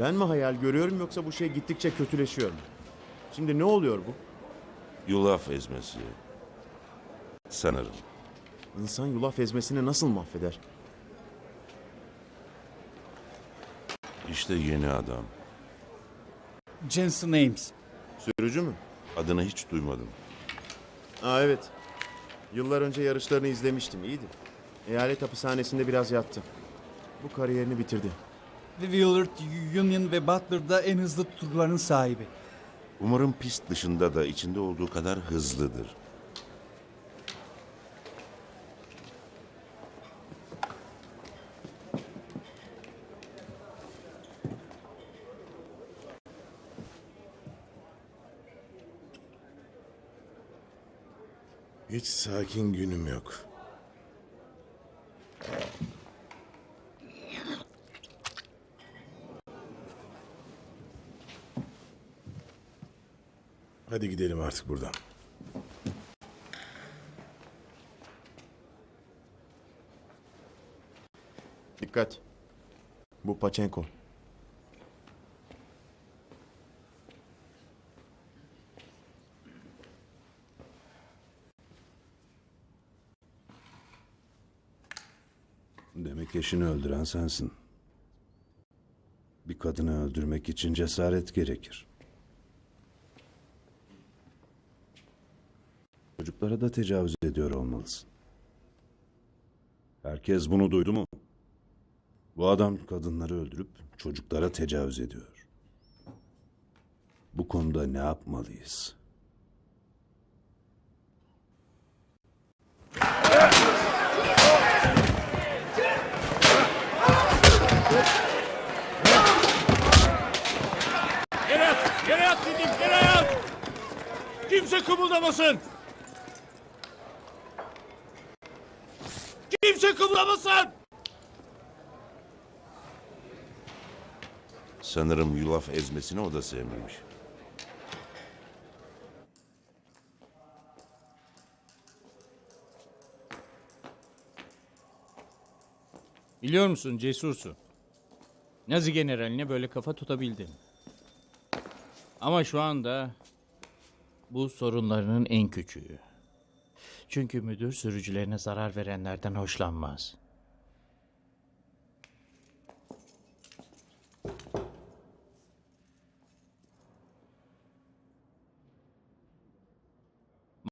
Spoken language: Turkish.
Ben mi hayal görüyorum yoksa bu şey gittikçe kötüleşiyor mu? Şimdi ne oluyor bu? Yulaf ezmesi. Sanırım. İnsan yulaf ezmesini nasıl mahveder? İşte yeni adam. Jensen Ames. Sürücü mü? Adını hiç duymadım. Aa evet. Yıllar önce yarışlarını izlemiştim. iyiydi. Eyalet hapishanesinde biraz yattı. Bu kariyerini bitirdi. Ve Willard, Union ve Butler'da en hızlı turların sahibi. Umarım pist dışında da içinde olduğu kadar hızlıdır. Hiç sakin günüm yok. Hadi gidelim artık buradan. Dikkat. Bu Paçenko. Demek eşini öldüren sensin. Bir kadını öldürmek için cesaret gerekir. Çocuklara da tecavüz ediyor olmalısın. Herkes bunu duydu mu? Bu adam kadınları öldürüp çocuklara tecavüz ediyor. Bu konuda ne yapmalıyız? Yere! Yere yat dedim! Yere yat! Kimse kımıldamasın! Kimse kımıldamasın! Sanırım yulaf ezmesini o da sevmemiş. Biliyor musun cesursun. Nazi generaline böyle kafa tutabildin. Ama şu anda bu sorunlarının en küçüğü. Çünkü müdür sürücülerine zarar verenlerden hoşlanmaz.